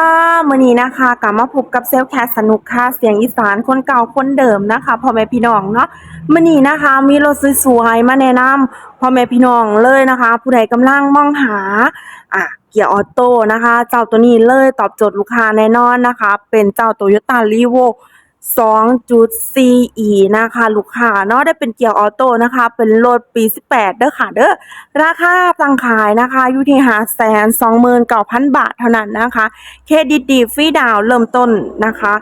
ค่ะมื่อนี้นะคะกลับมาพบกับเซลแคสสนุกค่ะเสียงอีสานคนเก่าคนเดิมนะคะพ่อแม่พี่น้องเนาะมื่อนี้นะคะ มีรถสวยๆมาแนะนำพ่อแม่พี่น้องเลยนะคะ ผู้ใดกำลังมองหาอะเกียร์ออโต้นะคะ เจ้าตัวนี้เลยตอบโจทย์ลูกค้าแน่นอนนะคะ เป็นเจ้าโตโยต้าลีโว 2.4e นะคะ ลูกค้าเนาะได้เป็นเกียร์ออโต้นะคะ เป็นรถปี 18 เด้อค่ะเด้อราคาสั่งขายนะคะอยู่ที่หาแสนสองหมื่นเก้าพันบาทเท่านั้นนะคะเครดิตดีฟรีดาวเริ่มต้นนะคะ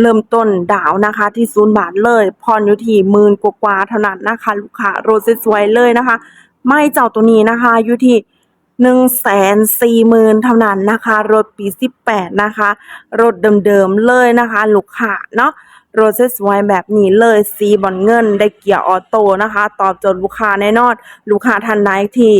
เริ่มต้นดาวนะคะที่ศูนย์บาทเลยผ่ออยู่ที่หมื่นกว่าเท่านั้นนะคะ ลูกค้ารถสวยๆเลยนะคะ ไม่เจ้าตัวนี้นะคะอยู่ที่ หนึ่งแสนสี่หมื่นเท่านั้นนะคะ รถปีสิบแปดนะคะ รถเดิมๆเลยนะคะ ลูกค้าเนาะรถสวยๆแบบนี้เลยสีบอลเงินได้เกียร์ออโต้นะคะ ตอบโจทย์ลูกค้าแน่นอน ลูกค้าท่านใดที่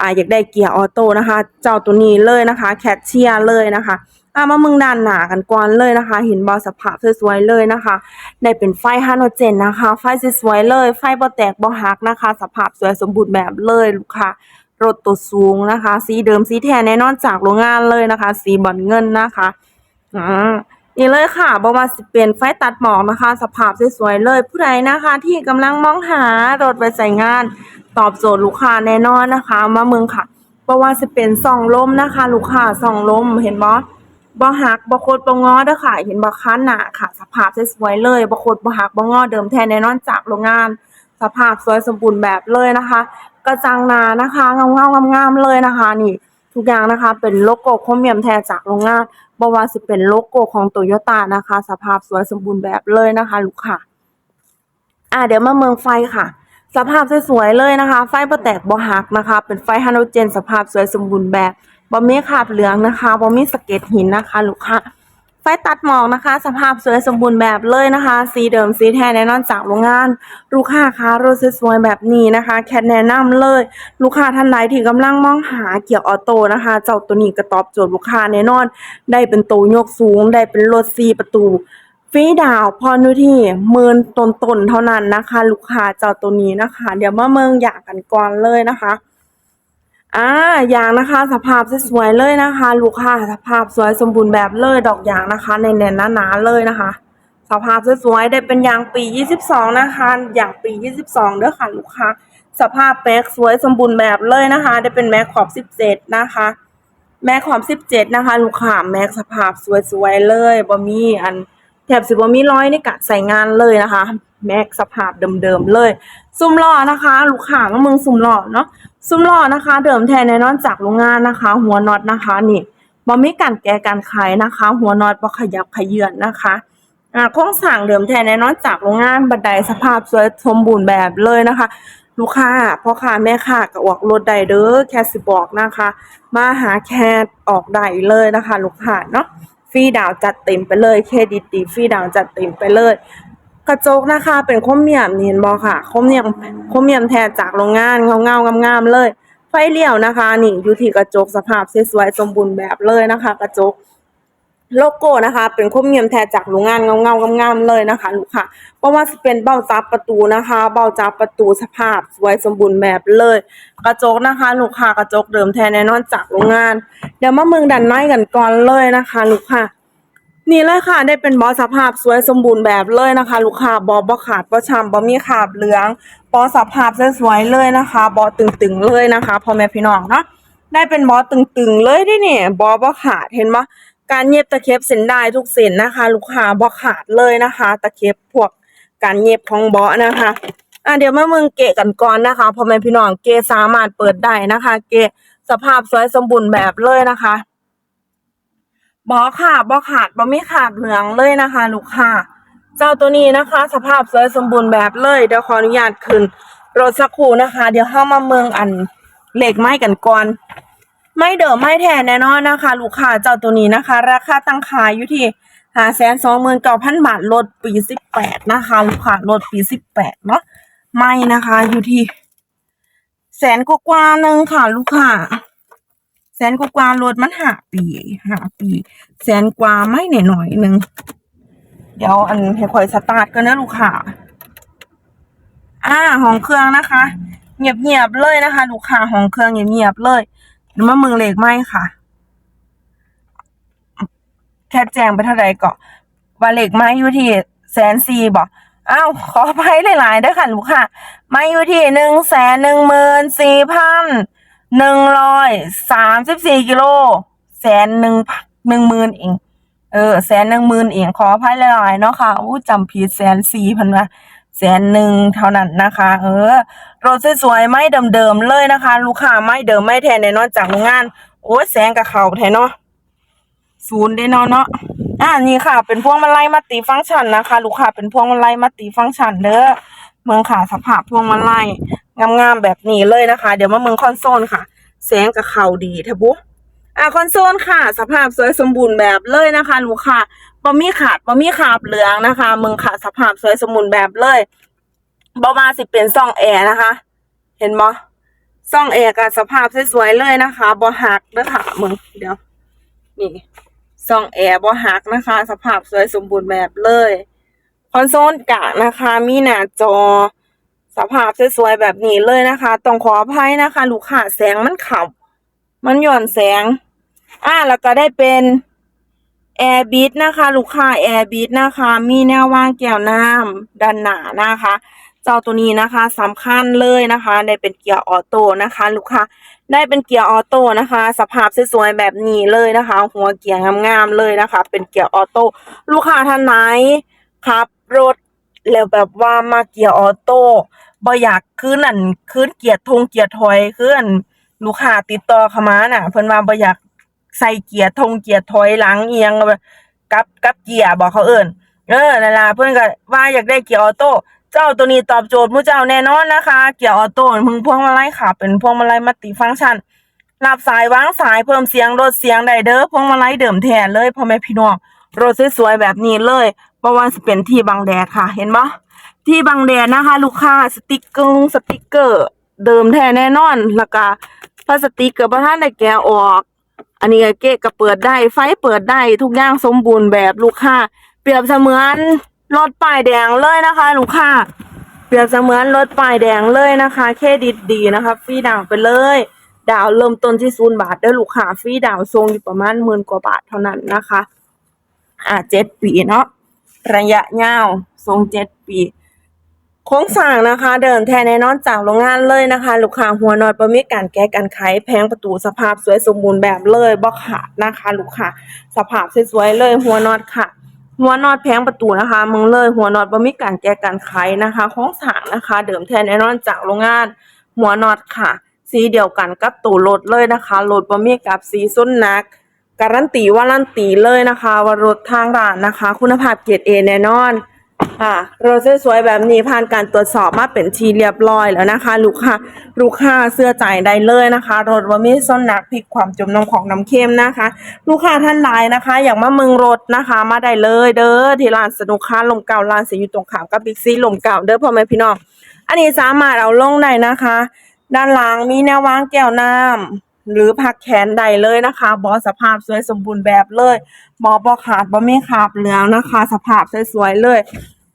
อ่าอยากได้เกียร์ออโต้นะคะ เจ้าตัวนี้เลยนะคะ แคชเชียร์เลยนะคะอ่ามามึงด้านหนากันก่อนเลยนะคะ เห็นบอสภาพสวยๆเลยนะคะ ได้เป็นไฟฮาโนเจนนะคะ ไฟสวยๆเลย ไฟบ่แตกบ่หักนะคะ สภาพสวยสมบูรณ์แบบเลยลูกค้า รถตัวสูงนะคะ สีเดิมสีแท้แน่นอนจากโรงงานเลยนะคะ สีบอลเงินนะคะอ่านี่เลยค่ะบว่าสิเป็นไฟตัดหมอกนะคะ สภาพสวยๆเลยผู้ใดนะคะ ที่กำลังมองหารถไปใส่งาน ตอบโจทย์ลูกค้าแน่นอนนะคะ มาเมืองค่ะบว่าสิเป็นส่องลมนะคะ ลูกค้าส่องลมเห็นบ่บ่หักบ่โคตรบ่งอเด้อค่ะ เห็นบ่คันหนาค่ะ สภาพสวยๆเลยบ่โคตรบ่หักบ่งอเดิมแท้แน่นอนจากโรงงาน สภาพสวยสมบูรณ์แบบเลยนะคะ กระจังนานะคะเงาๆงามๆเลยนะคะนี่ทุกอย่างนะคะเป็นโลโก้โครเมียมแท้จากโรงงานบ่ว่าสิเป็นโลโก้ของโตโยต้านะคะ สภาพสวยสมบูรณ์แบบเลยนะคะลูกค้าอ่าเดี๋ยวมาเมืองไฟค่ะ สภาพสวยๆเลยนะคะ ไฟบ่แตกบ่หักนะคะ เป็นไฟฮาโลเจน สภาพสวยสมบูรณ์แบบบ่มีคราบเหลืองนะคะบ่มีสเก็ดหินนะคะ ลูกค้า ไฟตัดหมอกนะคะ สภาพสวยสมบูรณ์แบบเลยนะคะ สีเดิมสีแท้แน่นอนจากโรงงาน ลูกค้าคะรถสวยๆแบบนี้นะคะ แคทแนะนำเลย ลูกค้าท่านใดที่กำลังมองหาเกียร์ออโต้นะคะ เจ้าตัวนี้ก็ตอบโจทย์ลูกค้าแน่นอน ได้เป็นโตวยกสูง ได้เป็นรถสี่ประตูฟรีดาวพรนุที่หมื่นต้นๆเท่านั้นนะคะ ลูกค้าเจ้าตัวนี้นะคะ เดี๋ยวมาเมืองอยากกันก่อนเลยนะคะ อ่าอย่างนะคะสภาพสวยเลยนะคะ ลูกค้าสภาพสวยสมบูรณ์แบบเลยดอกยางนะคะในแน่นๆหนาๆเลยนะคะ สภาพสวยๆได้เป็นยางปี 22 นะคะอย่างปี 22เด้อค่ะลูกค้าสภาพแม็กสวยสมบูรณ์แบบเลยนะคะ ได้เป็นแม็กขอบ 17 นะคะ แม็กขอบ 17 นะคะ ลูกค้าแม็กสภาพสวยๆเลยบ่มีอันแถบสิบ่มีร้อยในการใส่งานเลยนะคะ แม็กสภาพเดิมๆเลย ซุ้มล้อนะคะ ลูกค้าก็มึงซุ้มล้อเนาะ ซุ้มหล้อนะคะ เดิมแท้แน่นอนจากโรงงานนะคะ หัวน็อตนะคะนี่บ่มีการแกการขายนะคะ หัวน็อตบ่ขยับขยื่นนะคะอ่าโครงสร้างเดิมแท้แน่นอนจากโรงงานบันไดสภาพสวยสมบูรณ์แบบเลยนะคะ ลูกค้าพ่อค้าแม่ค้าก็ออกรถได้เด้อแค่สิบอกนะคะ มาหาแคทออกได้เลยนะคะ ลูกค้าเนาะฟรีดาวจัดเต็มไปเลย เครดิตดีฟรีดาวจัดเต็มไปเลย กระจกนะคะ เป็นครเมียมนี่เห็นบ่ค่ะครเมียมครเมียมแท้จากโรงงานเงาๆงามๆเลย ไฟเลี้ยวนะคะนี่อยู่ที่กระจกสภาพสวยๆสมบูรณ์แบบเลยนะคะ กระจกโลโก้นะคะ เป็นครเมียมแท้จากโรงงานเงาๆงามๆเลยนะคะลูกค้าเพราะว่าเป็นเบ้าจับประตูนะคะ เบ้าจับประตูสภาพสวยสมบูรณ์แบบเลย กระจกนะคะ ลูกค้ากระจกเดิมแท้แน่นอนจากโรงงาน เดี๋ยวมาเมืองดันในกันก่อนเลยนะคะ ลูกค้า นี่เลยค่ะได้เป็นบอสภาพสวยสมบูรณ์แบบเลยนะคะ ลูกค้าบอบ่ขาดบ่ช้ำบ่มีคราบเหลืองบอสภาพสวยๆเลยนะคะบอตึงๆเลยนะคะพ่อแม่พี่น้องเนาะได้เป็นบอตึงๆเลยเด้เนี่ยบอบ่ขาดเห็นปะการเย็บตะเข็บเส้นได้ทุกเส้นนะคะ ลูกค้าบ่ขาดเลยนะคะ ตะเข็บพวกการเย็บของบอนะคะอะเดี๋ยวมาเมืองเกะกันก่อนนะคะพ่อแม่พี่น้องเกะสามารถเปิดได้นะคะ เกะสภาพสวยสมบูรณ์แบบเลยนะคะ บอขาดบอขาดบอไม่ขาดเหลืองเลยนะคะ ลูกค้าเจ้าตัวนี้นะคะ สภาพสวยสมบูรณ์แบบเลยเดี๋ยวขออนุญาตขึ้นรถสักครู่นะคะ เดี๋ยวเข้ามาเมืองอันเหล็กไม้กันก่อนไม่เดิมไม่แทนแน่นอนนะคะ ลูกค้าเจ้าตัวนี้นะคะ ราคาตั้งขายอยู่ที่หาแสนสองหมื่นเก้าพันบาทรถปีสิบแปดนะคะ ลูกค้ารถปีสิบแปดเนาะไม่นะคะอยู่ที่แสนกว่าหนึ่งค่ะ ลูกค้า แสนกว่ากว่ารถมันหาปีหาปี แสนกว่าไม่หน่อยหน่อยนึง เดี๋ยวอันให้ข่อยสตาร์ทกันนะลูกค้าอ่าห้องเครื่องนะคะ เงียบๆเลยนะคะ ลูกค้าห้องเครื่องเงียบๆเลยเดี๋ยวมาเมืองเลขไหมค่ะแค่แจ้งไปเท่าใดก็ว่าเหลขไม้อยู่ที่แสนสี่บอกอ้าวขออภัยหลายๆด้อค่ะลูกค่ะไม้อยู่ที่หนึ่งแสนหนึ่งหมื่นสี่พัน หนึ่งร้อยสามสิบสี่กิโลแสนหนึ่งหนึ่งหมื่นเอง เออแสนหนึ่งหมื่นเองขออภัยหลายๆเนาะค่ะอู้จำผิดแสนสี่พันว่าแสนหนึ่งเท่านั้นนะคะ เออรถสวยๆไม่เดิมๆเลยนะคะ ลูกค้าไม่เดิมไม่แทนแน่นอนจากโรงงาน โอ้แสงกับเขาแทนเนาะศูนย์ได้เนาะเนาะอ่านี่ค่ะ เป็นพวงมาลัยมัลติฟังก์ชันนะคะ ลูกค้าเป็นพวงมาลัยมัลติฟังก์ชันเด้อเมืองค่ะสภาพพวงมาลัย งามๆแบบนี้เลยนะคะ เดี๋ยวมาเมืองคอนโซลค่ะ แสงกับเขาดีเทบุอะคอนโซลค่ะ สภาพสวยสมบูรณ์แบบเลยนะคะลูกค้าบ่มีขาดบ่มีขาบเหลืองนะคะเมึงค่ะสภาพสวยสมบูรณ์แบบเลยบ่มาสิเป็นซ่องแอร์นะคะ เห็นบ่ซ่องแอร์กับสภาพสวยๆเลยนะคะบ่หักเด้อค่ะมึงเดี๋ยวนี่ซ่องแอร์บ่หักนะคะ สภาพสวยสมบูรณ์แบบเลย คอนโซลกะนะคะ มีหน้าจอ สภาพสวยๆแบบนี้เลยนะคะ ต้องขออภัยนะคะ ลูกค้าแสงมันขับ มันหย่อนแสง อ่าแล้วก็ได้เป็นแอร์บิทนะคะ ลูกค้าแอร์บิทนะคะ มีแนววางแก้วน้ำด้านหน้านะคะ เจ้าตัวนี้นะคะสำคัญเลยนะคะ ได้เป็นเกียร์ออโต้นะคะ ลูกค้าได้เป็นเกียร์ออโต้นะคะ สภาพสวยๆแบบนี้เลยนะคะ หัวเกียร์งามๆเลยนะคะ เป็นเกียร์ออโต้ลูกค้าท่านไหนขับรถ แล้วแบบว่ามาเกียร์ออโต้บ่อยากขึ้นอันขึ้นเกียร์ทงเกียร์ถอยขึ้นลูกค้าติดต่อเข้ามาน่ะ เพิ่นว่าบ่อยากใส่เกียร์ทงเกียร์ถอยหลังเอียงกับกับเกียร์บอกเขาเอิ้นเออนั่นล่ะเพิ่นก็ว่าอยากได้เกียร์ออโต้เจ้าตัวนี้ตอบโจทย์มู่เจ้าแน่นอนนะคะ เกียร์ออโต้มึงพวงมาลัยค่ะ เป็นพวงมาลัยมัลติฟังก์ชันรับสายวางสายเพิ่มเสียงลดเสียงได้เด้อพวงมาลัยเดิมแท้เลยพ่อแม่พี่น้องรถสวยๆแบบนี้เลย บ่ว่าสิเป็นที่บังแดดค่ะ เห็นบ่ที่บังแดดนะคะ ลูกค้าสติกเกอร์สติกเกอร์ เดิมแท้แน่นอนแล้วก็พลาสติกเกับท่านได้แกะออก อันนี้ก็เกะก็เปิดได้ไฟเปิดได้ทุกอย่างสมบูรณ์แบบลูกค้า เปรียบเสมือนรถป้ายแดงเลยนะคะ ลูกค้าเปรียบเสมือนรถป้ายแดงเลยนะคะ เครดิตดีนะคะฟรีดาวไปเลย ดาวเริ่มต้นที่ศูนย์บาทเด้ลูกค้าฟรีดาวทรงอยู่ประมาณหมื่นกว่าบาทเท่านั้นนะคะ อ่าเจ็ดปีเนาะ ระยะยาวทรงเจ็ดปีโครงสร้างนะคะ เดินแทนแน่นอนจากโรงงานเลยนะคะ ลูกค้าหัวน็อตบ่มีการแก้การไขแพงประตูสภาพสวยสมบูรณ์แบบเลยบ่ขาดนะคะ ลูกค้าสภาพสวยๆเลยหัวนอตค่ะหัวนอตแพงประตูนะคะมึงเลยหัวนอตบ่มีการแก้การไขนะคะโครงสางนะคะ เดิมแทนแน่นอนจากโรงงาน หัวนอตค่ะ สีเดียวกันกับตัวรถเลยนะคะรถบ่มีกับสีส้นนัก การันตีว่ารันตีเลยนะคะว่ารถทางร้านนะคะ คุณภาพเกรดเอแน่นอนค่ะรถสวยๆแบบนี้ผ่านการตรวจสอบมาเป็นทีเรียบร้อยแล้วนะคะ ลูกค้าลูกค้าเสื้อใจได้เลยนะคะ รถว่ามีส้นหนักพลิกความจมน้ำของน้ำเค็มนะคะ ลูกค้าท่านใดนะคะ อยากมาเมืองรถนะคะ มาได้เลยเด้อที่ร้านสนุกค้าลมเก่าร้านเสียอยู่ตรงขามกับบิ๊กซีลมเก่าเด้อพ่อแม่พี่น้องอันนี้สามารถเอาลงได้นะคะ ด้านหลังมีแนววางแก้วน้ำ หรือพักแขนได้เลยนะคะบอสภาพสวยสมบูรณ์แบบเลยบอบอขาดบอไม่ขาบเหลืองนะคะ สภาพสวยๆเลย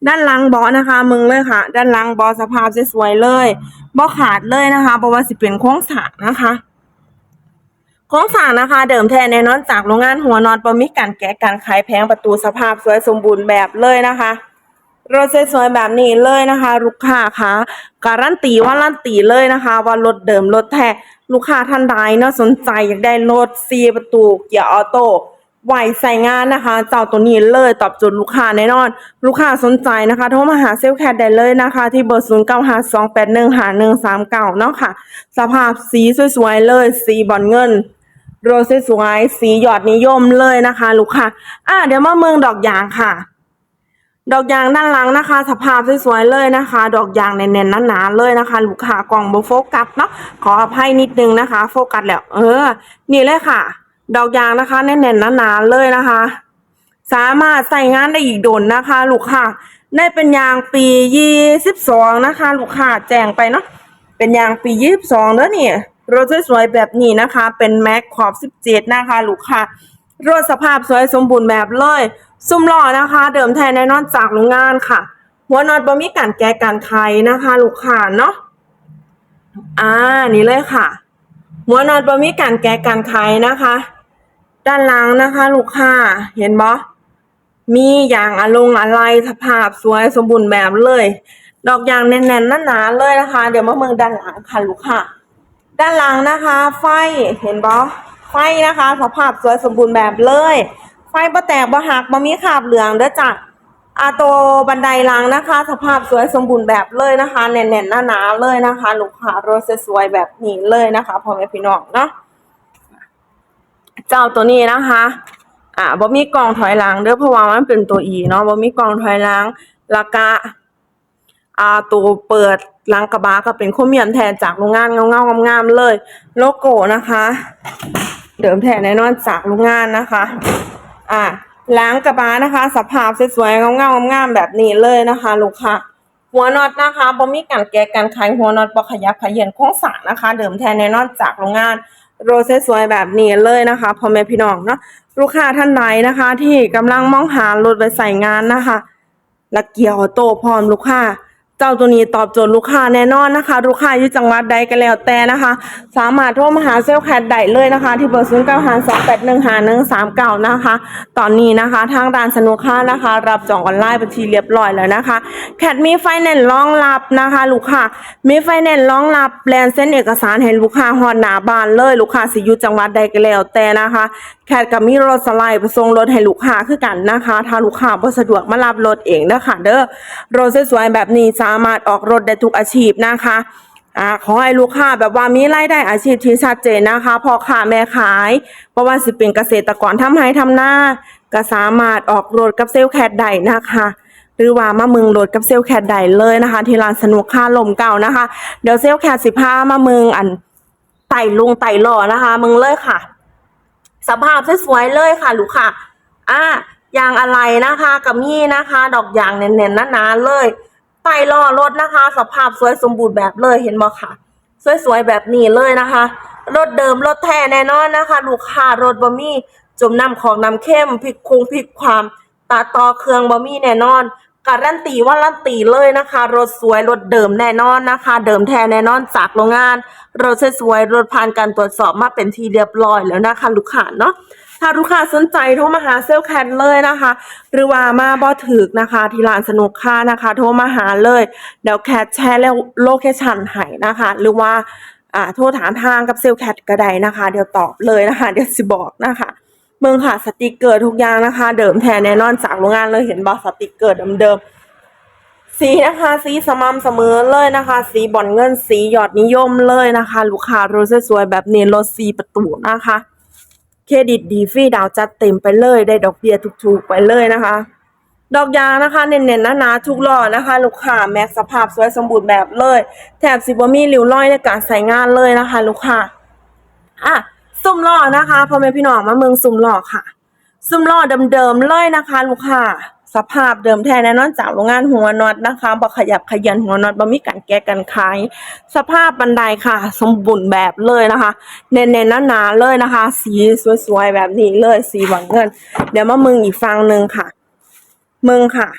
ด้านหลังบอนะคะ มึงเลยค่ะ ด้านหลังบอสภาพสวยๆเลยบอขาดเลยนะคะเพระว่าสิเป็นโค้งสางนะคะโครงสางนะคะ เดิมแท้แน่นอนจากโรงงานหัวนอนปมีการแกะการขายแพงประตูสภาพสวยสมบูรณ์แบบเลยนะคะ รถสวยๆแบบนี้เลยนะคะ ลูกค้าคะการันตีว่ารันตีเลยนะคะ ว่ารถเดิมรถแท้ลูกค้าท่านใดเนาะสนใจอยากได้รถซีประตูเกียร์ออโต้ไหวใส่งานนะคะ เจ้าตัวนี้เลยตอบโจทย์ลูกค้าแน่นอน ลูกค้าสนใจนะคะโทรมาหาเซลลแคทได้เลยนะคะ ที่เบอร์ 0 9 5 2 8 1 5 1 3 9เนาะค่ะ สภาพสีสวยๆเลย สีบอลเงินโรสสวยสีหยอดนิยมเลยนะคะ ลูกค้าอะเดี๋ยวมาเมืองดอกยางค่ะ ดอกยางด้านหลังนะคะ สภาพสวยๆเลยนะคะ ดอกยางแน่นๆหนาๆเลยนะคะ ลูกค้ากล่องโบโฟกัสเนาะขออภัยนิดนึงนะคะ โฟกัสแล้ว เออ นี่เลยค่ะ ดอกยางนะคะ แน่นๆหนาๆเลยนะคะ สามารถใส่งานได้อีกโดนนะคะ ลูกค้าได้เป็นยางปียี่สิบสองนะคะ ลูกค้าแจ้งไปเนาะเป็นยางปียี่สิบสองเด้อนี่รถสวยๆแบบนี้นะคะ เป็นแม็กขอบสิบเจ็ดนะคะ ลูกค้า รถสภาพสวยสมบูรณ์แบบเลย ซุ้มล้อนะคะ เดิมแท้แน่นอนจากโรงงานค่ะ หัวนอตบ่มีการแก้การไขนะคะ ลูกค้าเนาะอ่านี่เลยค่ะ หัวนอตบ่มีการแก้การไขนะคะ ด้านหลังนะคะ ลูกค้าเห็นบ่มีอย่างอลงอะไรสภาพสวยสมบูรณ์แบบเลย ดอกยางแน่นๆหนาๆเลยนะคะ เดี๋ยวมาเมืองด้านหลังค่ะลูกค้าด้านหลังนะคะ ไฟเห็นบ่ ไฟนะคะสภาพสวยสมบูรณ์แบบเลย ไฟบ่แตกบ่หักบ่มีคราบเหลืองเด้อจ้ะอาตัวบันไดลังนะคะ สภาพสวยสมบูรณ์แบบเลยนะคะแน่นๆหนาๆเลยนะคะ ลูกค้ารถสวยแบบนี้เลยนะคะพ่อแม่พี่น้องเนาะเจ้าตัวนี้นะคะ อ่าบ่มีกล่องถอยหลังเด้อเพราะว่ามันเป็นตัว E เนาะบ่มีกล่องถอยหลังแล้วก็อ่าตัวเปิดลังกระบะก็เป็นโครเมียมแทนจากโรงงานเงาๆงามๆเลย โลโก้นะคะ เดิมแทนแน่นอนจากโรงงานนะคะ อ่าหลังกระบะนะคะ สภาพสวยๆเงาๆงามๆแบบนี้เลยนะคะ ลูกค้าหัวน็อตนะคะบ่มีการแกะการขายหัวน็อตบ่ขยับขยื่นโครงสางนะคะ เดิมแทนแน่นอนจากโรงงานโรเซสวยแบบนี้เลยนะคะพ่อแม่พี่น้องเนาะลูกค้าท่านใดนะคะ ที่กำลังมองหารถไปใส่งานนะคะและเกียร์โตพร้อมลูกค้า เจ้าตัวนี้ตอบโจทย์ลูกค้าแน่นอนนะคะ ลูกค้าอยู่จังหวัดใดก็แล้วแต่นะคะ สามารถโทรมาหาเซลล์แคดได้เลยนะคะ ที่เบอร์ศูนย์เก้าห้าสองแปดหนึ่งห้าหนึ่งสามเก้านะคะ ตอนนี้นะคะทางด้านสนุกค่านะคะ รับจองออนไลน์บัญชีเรียบร้อยแล้วนะคะแคดมีไฟแนนซ์รองรับนะคะ ลูกค้ามีไฟแนนซ์รองรับแลนเส้นเอกสารให้ลูกค้าฮอดหนาบานเลย ลูกค้าสิอยู่จังหวัดใดก็แล้วแต่นะคะแคดกับมีรถสไลด์ส่งรถให้ลูกค้าคือกันนะคะ ถ้าลูกค้าบ่สะดวกมารับรถเองนะคะเด้อรถสวยๆแบบนี้สาามารถออกรถได้ทุกอาชีพนะคะอ่าขอให้ลูกค้าแบบว่ามีรายได้อาชีพที่ชัดเจนนะคะพ่อค้าแม่ขายเพราะว่าสิเป็นเกษตรกรทำให้ทำหน้าก็สามารถออกรถกับเซลแคดได้นะคะหรือว่ามาเมืองรถกับเซลแคดได้เลยนะคะ ที่ร้านสนุกค่าลมเก่านะคะ เดี๋ยวเซลแคดสิพามาเมืองอันไต่ลุงไต่หล่อนะคะเมืองเลยค่ะ สภาพสวยๆเลยค่ะลูกค่ะอ่ายางอะไรนะคะกับมี่นะคะ ดอกยางแน่นๆหนาๆเลย ไต่ล้อรถนะคะ สภาพสวยสมบูรณ์แบบเลยเห็นบ่ค่ะ สวยๆแบบนี้เลยนะคะ รถเดิมรถแท้แน่นอนนะคะ ลูกค้ารถบะมี่จมน้ำของน้ำเข้มพริกคงพริกความตาต่อเครื่องบะมี่แน่นอนการันตีว่ารันตีเลยนะคะ รถสวยรถเดิมแน่นอนนะคะ เดิมแท้แน่นอนจากโรงงานรถสวยรถผ่านการตรวจสอบมาเป็นที่เรียบร้อยแล้วนะคะ ลูกค้าเนาะ ถ้าลูกค้าสนใจโทรมาหาเซลแคนเลยนะคะ หรือว่ามาบ่ถึกนะคะที่ร้านสนุกค่านะคะ โทรมาหาเลยเดี๋ยวแคทแชร์แล้วโลเคชั่นให้นะคะ หรือว่าอ่าโทรถามทางกับเซลแคทก็ได้นะคะ เดี๋ยวตอบเลยนะคะ เดี๋ยวสิบอกนะคะเมืองค่ะสติกเกอร์ทุกอย่างนะคะ เดิมแท้แน่นอนจากโรงงานเลยเห็นบ่สติกเกอร์เดิมๆสีนะคะสีสม่ำเสมอเลยนะคะ สีบอลเงินสียอดนิยมเลยนะคะ ลูกค้ารถสวยๆแบบนี้รถสีประตูนะคะ เครดิตดีฟรีดาวจัดเต็มไปเลย ได้ดอกเบี้ยถูกๆไปเลยนะคะ ดอกยางนะคะเน้นๆหนาๆทุกหล่อนะคะ ลูกค้าแม็กสภาพสวยสมบูรณ์แบบเลย แถบสิบมีริ้วรอยในการใส่งานเลยนะคะ ลูกค้าอะสุ่มหล่อนะคะพ่อแม่พี่น้องมาเมืองสุ่มหล่อค่ะ สุ่มหล่อเดิมๆเลยนะคะ ลูกค้า สภาพเดิมแท้แน่นอนจากโรงงานหัวน็อตนะคะบ่ขยับขยันหัวน็อตบ่มีการแก้กันขายสภาพบันไดค่ะ สมบูรณ์แบบเลยนะคะ เน้นๆหนาๆเลยนะคะ สีสวยๆแบบนี้เลยสีหวังเงิน เดี๋ยวมามึงอีกฟังหนึ่งค่ะ มึงค่ะ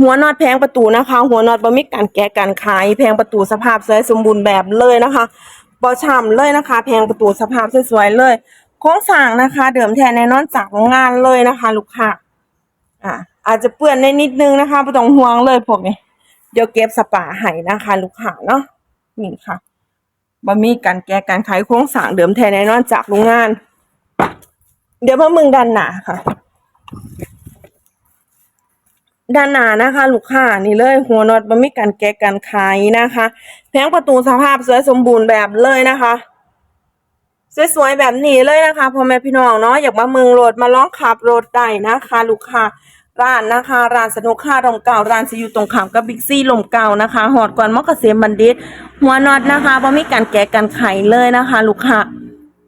หัวน็อตแพงประตูนะคะ หัวน็อตบ่มีการแก้การขายแพงประตูสภาพสวยสมบูรณ์แบบเลยนะคะบ่ฉ่ำเลยนะคะ แพงประตูสภาพสวยๆเลยโครงสร้างนะคะ เดิมแท้แน่นอนจากโรงงานเลยนะคะ ลูกค้า อ่าอาจจะเปื้อนได้นิดนึงนะคะไม่ต้องห่วงเลยพวกนี้ เดี๋ยวเก็บสปาให้นะคะ ลูกค้าเนาะนี่ค่ะบ่มีการแก้การขายโครงสร้างเดิมแท้แน่นอนจากโรงงาน เดี๋ยวมามึงดันหนาค่ะด้านหน้านะคะลูกค้านี่เลยหัวน็อตบ่มีการแก้การขายนะคะ แผงประตูสภาพสวยสมบูรณ์แบบเลยนะคะ สวยๆแบบนี้เลยนะคะพ่อแม่พี่น้องเนาะอยากมาเมืองโรถมาลองขับรถได้นะคะลูกค้าร้านนะคะ ร้านสนุกค่าลมเก่าร้านจะอยู่ตรงขามกับบิ๊กซี่ลมเก่านะคะหอดก่อนมอเกษมบัณฑิต หัวน็อตนะคะบ่มีการแกะกันไขเลยนะคะ ลูกค้า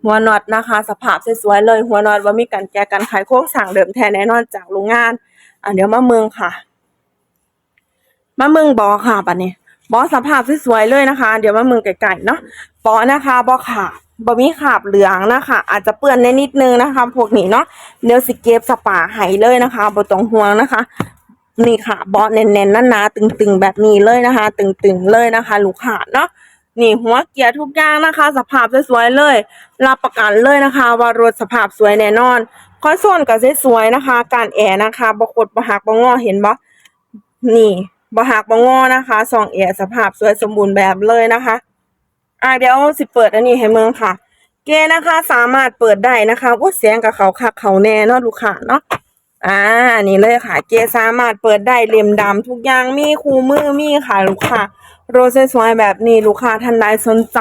หัวน็อตนะคะ สภาพสวยๆเลย หัวน็อตบ่มีการแกะกันไขโครงสร้างเดิมแท้แน่นอนจากโรงงานอะเดี๋ยวมาเมืองค่ะ มาเมืองบอค่ะบัดนี้ บอสภาพสวยๆเลยนะคะ เดี๋ยวมาเมืองไก่ๆเนาะบอนะคะบอขาดบอมีขาบเหลืองนะคะ อาจจะเปื้อนในนิดนึงนะคะ พวกนี้เนาะเดี๋ยวสิเก็บสปาให้เลยนะคะบอต้องห่วงนะคะ นี่ค่ะ บอแน่นๆหนาๆตึงๆแบบนี้เลยนะคะ ตึงๆเลยนะคะ ลูกค้าเนาะนี่หัวเกียร์ทุกอย่างนะคะ สภาพสวยๆเลย รับประกันเลยนะคะ ว่ารถสภาพสวยแน่นอนคอนโซลก็สวยๆนะคะ การแอร์นะคะบกดบหักบงอเห็นบ่นี่ บหักบงอนะคะสองเอียสภาพสวยสมบูรณ์แบบเลยนะคะ อ่าเดี๋ยวสิเปิดอันนี้ให้เมืองค่ะ เกนะคะสามารถเปิดได้นะคะว่าเสียงกับเขาคักเขาแน่เนาะลูกค้าเนาะอ่านี่เลยค่ะ เกสามารถเปิดได้เล่มดำทุกอย่างมีคู่มือมีค่ะลูกค้า โรสสวยแบบนี้ลูกค้าท่านใดสนใจ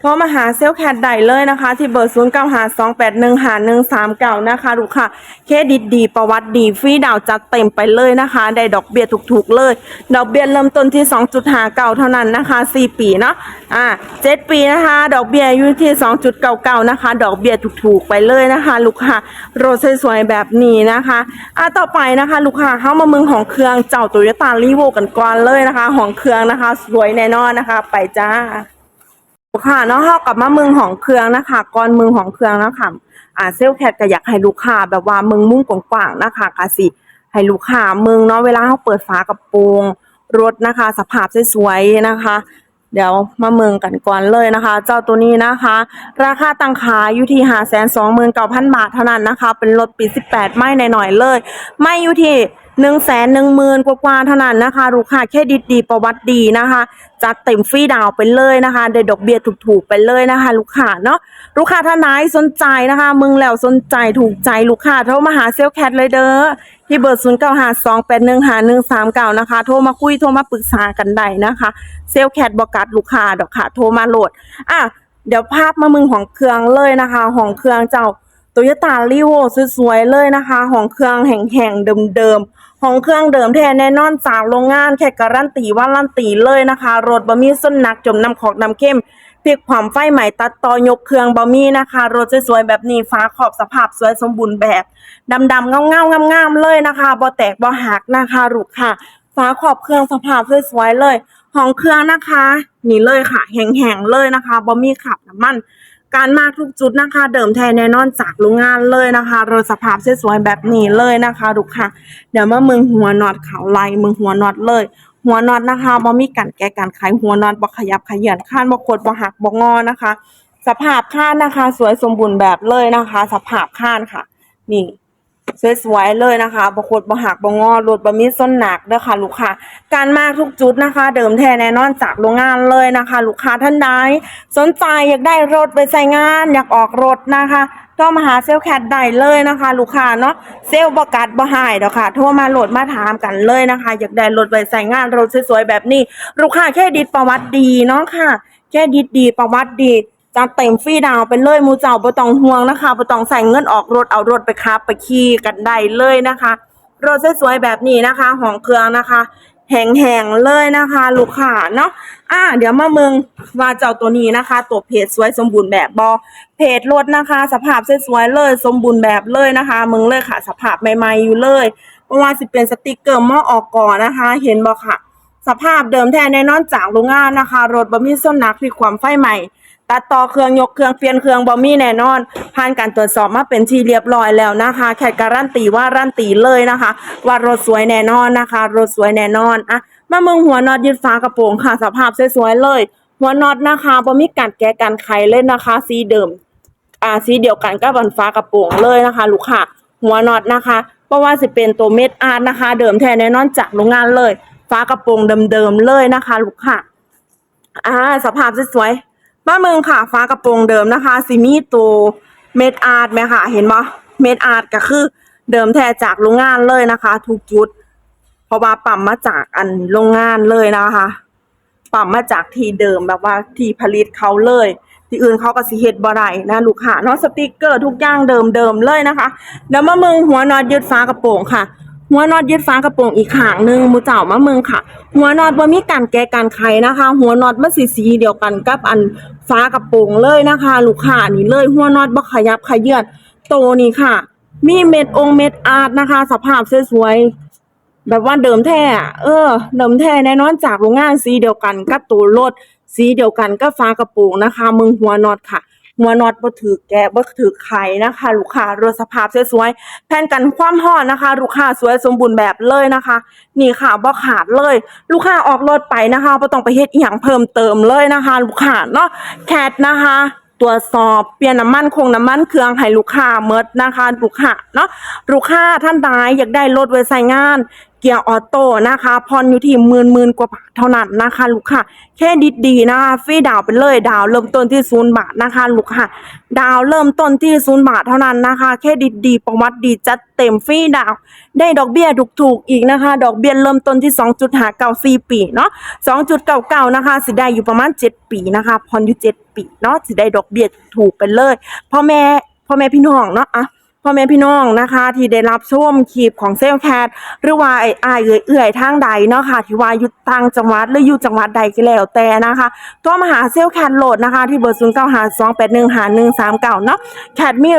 โทรมาหาเซลแคทได้เลยนะคะ ที่เบอร์ 0 9 5 2 8 1 5 1 3 9 นะคะ ลูกค้าเครดิตดีประวัติดีฟรีดาวจัดเต็มไปเลยนะคะ ได้ดอกเบี้ยถูกๆเลย ดอกเบี้ยเริ่มต้นที่ 2.59 เท่านั้นนะคะ 4 ปีเนาะอ่า7ปีนะคะ ดอกเบี้ยอยู่ที่ 2.99 นะคะ ดอกเบี้ยถูกๆไปเลยนะคะ ลูกค้าโรสสวยแบบนี้นะคะอ่าต่อไปนะคะ ลูกค้าเข้ามาเมืองของเครื่องเจ้าโตโยต้ารีโวกันก่อนเลยนะคะของเครื่องนะคะสวยแน่นอนนะคะ ไปจ้าค่ะเนาะเฮากับมาเมืองของเครื่องนะคะก่อนเมืองของเครื่องนะคะอ่าเซลแคทก็อยากให้ลูกค้าแบบว่าเมืองมุ่งกว้างๆนะคะก็สิให้ลูกค้าเมืองเนาะเวลาเฮาเปิดฝากระโปรงรถนะคะ สภาพสวยๆนะคะ เดี๋ยวมาเมืองกันก่อนเลยนะคะ เจ้าตัวนี้นะคะ ราคาตั้งขายอยู่ที่529,000บาทเท่านั้นนะคะ เป็นรถปี18ไม่หน่อยๆเลย ไม่อยู่ที่ หนึ่งแสนหนึ่งหมื่นกว่าๆเท่านั้นนะคะ ลูกค้าเครดิตดีประวัติดีนะคะ จัดเต็มฟรีดาวไปเลยนะคะได้ดอกเบี้ยถูกๆไปเลยนะคะ ลูกค้าเนาะลูกค้าท่านไหนสนใจนะคะ มึงแล้วสนใจถูกใจลูกค้าโทรมาหาเซลแคทเลยเด้อที่เบอร์ศูนย์เก้าหาสองแปดหนึ่งหาหนึ่งสามเก้านะคะ โทรมาคุยโทรมาปรึกษากันได้นะคะ เซลลแคทบอกกัดลูกค้าดอกค่ะโทรมาโหลดอะเดี๋ยวภาพมามึงของเครื่องเลยนะคะของเครื่องเจ้า โตโยต้ารีโวสวยๆเลยนะคะ ของเครื่องแห่งๆเดิมๆ ของเครื่องเดิมแท้แน่นอนจากโรงงานแค่การันตีว่ารันตีเลยนะคะ รถบะมี่ส้นหนักจมน้ำขอกน้ำเข้มเพลิกความไฟใหม่ตัดต่อยกเครื่องบะมี่นะคะ รถสวยๆแบบนี้ฟ้าขอบสภาพสวยสมบูรณ์แบบดำๆเงาๆงามๆเลยนะคะบ่แตกบ่หักนะคะลูกค่ะฟ้าขอบเครื่องสภาพสวยๆเลย ของเครื่องนะคะนี่เลยค่ะแห้งๆเลยนะคะบะมี่ขับน้ำมัน การมากทุกจุดนะคะ เดิมแทนแน่นอนจากโรงงานเลยนะคะรถสภาพสวยๆแบบนี้เลยนะคะลูกค่ะ เดี๋ยวมามึงหัวน็อตเขาไล่มึงหัวน็อตเลย หัวน็อตนะคะบอมีกันแก้กันขายหัวน็อตบอขยับขยื่นข้านบอขดบอหักบองอนะคะ สภาพข้านนะคะ สวยสมบูรณ์แบบเลยนะคะ สภาพข้านค่ะ นี่ สวยๆเลยนะคะบกดบหักบงอรถบะมีส้นหนักเด้อค่ะ ลูกค้าการมากทุกจุดนะคะ เดิมแท้แน่นอนจากโรงงานเลยนะคะ ลูกค้าท่านใดสนใจอยากได้รถไปใช้งาน อยากออกรถนะคะก็มาหาเซลลแคทได้เลยนะคะ ลูกค้าเนาะเซลลบกัดบ่หายเด้อค่ะ โทรมาโหลดมาถามกันเลยนะคะ อยากได้รถไปใช้งานรถสวยๆแบบนี้ ลูกค้าแค่ดิดประวัติดีเนาะค่ะ แค่ดิดดีประวัติดี จัดเต็มฟรีดาวไปเลยมูเจ้าบ่ต้องห่วงนะคะบ่ต้องใส่เงินออกรถเอารถไปขับไปขี่กันได้เลยนะคะ รถสวยๆแบบนี้นะคะของเครื่องนะคะแห้งๆเลยนะคะ ลูกค้าเนาะอะเดี๋ยวมาเมืองว่าเจ้าตัวนี้นะคะ ตัวเพจสวยสมบูรณ์แบบบอเพจรถนะคะ สภาพสวยๆเลย สมบูรณ์แบบเลยนะคะ มึงเลยค่ะ สภาพใหม่ๆอยู่เลยเพราะว่าสิเป็นสติกเกอร์มอออกก่อนนะคะ เห็นบ่ค่ะ สภาพเดิมแท้แน่นอนจากโรงงานนะคะ รถบ่มีส้นหนักพิความไฟใหม่ ตัดต่อเครื่องยกเครื่องเปลี่ยนเครื่องบ่มีแน่นอน ผ่านการตรวจสอบมาเป็นที่เรียบร้อยแล้วนะคะแค่การันตีว่ารันตีเลยนะคะ ว่ารถสวยแน่นอนนะคะ รถสวยแน่นอนอะมาเมืองหัวน็อตยึดฟ้ากระโปรงค่ะสภาพสวยๆเลย หัวน็อตนะคะบ่มีการแก้การไขเลยนะคะ สีเดิมอ่าสีเดียวกันกับบันฟ้ากระโปรงเลยนะคะ ลูกค้าหัวน็อตนะคะเพราะว่าสิเป็นตัวเม็ดอาร์ตนะคะ เดิมแท้แน่นอนจากโรงงานเลย ฟ้ากระโปรงเดิมๆเลยนะคะ ลูกค้าอ่าสภาพสวยๆ บ้านเมืองค่ะฟ้ากระโปรงเดิมนะคะซิมีตัวเม็ดอาร์ตไหมค่ะ เห็นปะเม็ดอาร์ตก็คือเดิมแท้จากโรงงานเลยนะคะ ทุกจุดเพราะว่าปั๊มมาจากอันโรงงานเลยนะคะปั๊มมาจากที่เดิมแบบว่าที่ผลิตเขาเลย ที่อื่นเขาก็สิเฮ็ดบ่ได้นะลูกค้าเนาะสติกเกอร์ทุกอย่างเดิมๆเลยนะคะเดี๋ยวมาเมืองหัวน็อตยึดฟ้ากระโปรงค่ะหัวน็อตยึดฟ้ากระโปรงอีกขางหนึ่งมูเจ้ามาเมืองค่ะ หัวน็อตบ่มีการแก้การไขนะคะ หัวน็อตมันสีสีเดียวกันกับอัน ฟ้ากระโปรงเลยนะคะ ลูกค้านี่เลยหัวนอดบ่ขยับขยื่นโตนี่ค่ะ มีเม็ดองเม็ดอาร์ตนะคะ สภาพสวยๆแบบว่าเดิมแท้เออ เดิมแท้แน่นอนจากโรงงานสีเดียวกันกับตัวรถสีเดียวกันกับฟ้ากระโปรงนะคะ มึงหัวนอดค่ะ หัวน็อตบ่ถือแกะบ่ถือไขนะคะ ลูกค้ารถสภาพสวยๆแผ่นกันความร้อนนะคะ ลูกค้าสวยสมบูรณ์แบบเลยนะคะ นี่ค่ะบ่ขาดเลย ลูกค้าออกรถไปนะคะบ่ต้องไปเฮ็ดอีหยังเพิ่มเติมเลยนะคะ ลูกค้าเนาะแคทนะคะตรวจสอบเปลี่ยนน้ำมันคงน้ำมันเครื่องให้ลูกค้าเมดนะคะ ลูกค้าเนาะลูกค้าท่านใดอยากได้รถไว้ใช้งาน กียร์ออโต้นะคะพรอยู่ที่หมื่นหมื่นกว่าบาทเท่านั้นนะคะ ลูกค้าแค่ดิดดีนะคะฟรีดาวไปเลยดาวเริ่มต้นที่ศูนย์บาทนะคะ ลูกค้าดาวเริ่มต้นที่ศูนย์บาทเท่านั้นนะคะ แค่ดิดดีประวัติดีจัดเต็มฟรีดาว ได้ดอกเบี้ยถูกๆอีกนะคะ ดอกเบี้ยเริ่มต้นที่2.594ปีเนาะ2.99นะคะสิได้อยู่ประมาณ7ปีนะคะพรอยู่7ปีเนาะสิได้ดอกเบี้ยถูกไปเลยพ่อแม่พ่อแม่พี่น้องเนาะอะ พ่อแม่พี่น้องนะคะ ที่ได้รับชมคลิปของเซลแคทหรือว่าไอ้อ้ายเอื่อยเอื่อยทางใดเนาะค่ะที่ว่าอยู่ต่างจังหวัดหรืออยู่จังหวัดใดก็แล้วแต่นะคะโทรมาหาเซลแคทโหลดนะคะ ที่เบอร์0 9 5 2 8 1 5 1 3 9เก้าเนาะแคทมี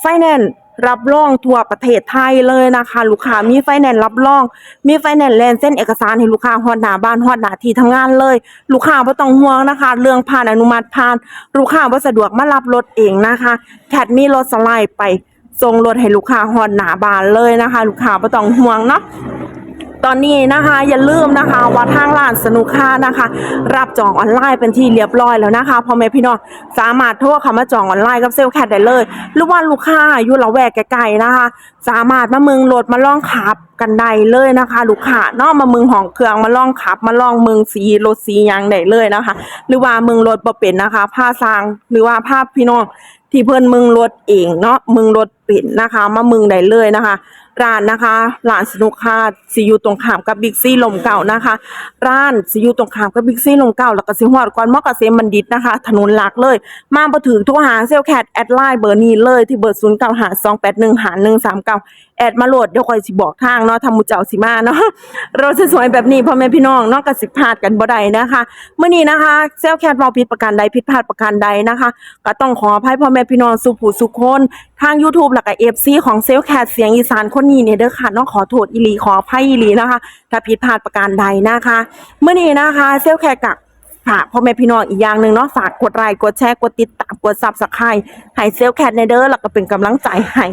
ไฟแนนซ์รับรองทั่วประเทศไทยเลยนะคะ ลูกค้ามีไฟแนนซ์รับรอง มีไฟแนนซ์แลนเส้นเอกสารให้ลูกค้าฮอดหน้าบ้านฮอดหน้าที่ทำงานเลย ลูกค้าบ่ต้องห่วงนะคะ เรื่องผ่านอนุมัติผ่าน ลูกค้าบ่สะดวกมารับรถเองนะคะ แคทมีรถสไลด์ไป ส่งรถให้ลูกค้าฮอดหนาบานเลยนะคะ ลูกค้าไม่ต้องห่วงเนาะตอนนี้นะคะอย่าลืมนะคะว่าทางร้านสนุกค่านะคะ รับจองออนไลน์เป็นที่เรียบร้อยแล้วนะคะพ่อแม่พี่น้องสามารถโทรเข้ามาจองออนไลน์กับเซลแคทได้เลย หรือว่าลูกค้าอยู่ละแวกไกลๆนะคะ สามารถมาเมืองรถมาล่องขับกันได้เลยนะคะ ลูกค้าเนาะมาเมืองห้องเครื่องมาล่องขับ มาล่องเมืองสีรถสียังได้เลยนะคะ หรือว่าเมืองรถบ่เป็นนะคะผ้าซางหรือว่าผ้าพี่น้อง ที่เพิ่นมึงรถเองเนาะมึงรถเป็นนะคะ มามึงได้เลยนะคะ ร้านนะคะร้านสนุกค่ะสิอยู่ตรงข้ามกับบิ๊กซีลมเก่านะคะ ร้านสิอยู่ตรงข้ามกับบิ๊กซีลมเก่าแล้วก็สิฮอดก่อนมอเกษมบัณฑิตนะคะ ถนนหลักเลย มาบ่ถึงโทรหาเซลแคทแอดไลน์เบอร์นี้เลยที่เบอร์0952815139แอดมาโหลดเดี๋ยวค่อยสิบอกทางเนาะทำมุเจ้าสิมาเนาะเราสวยๆแบบนี้พ่อแม่พี่น้องเนาะก็สิบพลาดกันบ่ได้นะคะเมื้อนี้นะคะเซลแคทเว้าผิดประการใดผิดพลาดประการใดนะคะ ก็ต้องขออภัยพ่อแม่พี่น้องสุผู้สุคนทาง YouTube แล้วก็ FC ของเซลลแคทเสียงอีสานคนนนี้เนี่ยเด้อค่ะน้องขอโทษอีหลีขออภัยอีหลีนะคะ ถ้าผิดพลาดประการใดนะคะเมื้อนี้นะคะ เซลแคทกับฝากพ่อแม่พี่น้องอีกอย่างหนึ่งเนาะฝากกดไลค์กดแชร์กดติดตามกด Subscribe ให้เซลแคทในเด้อแล้วก็เป็นกำลังใจให้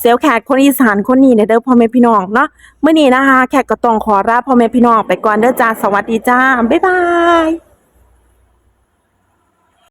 เซลแคทคนอีสานคนนี้เนี่ยเด้อพ่อแม่พี่น้องเนาะเมื้อนี้นะคะ แขกก็ต้องขอลาพ่อแม่พี่น้องไปก่อนเด้อจ้าสวัสดีจ้าบ๊ายบาย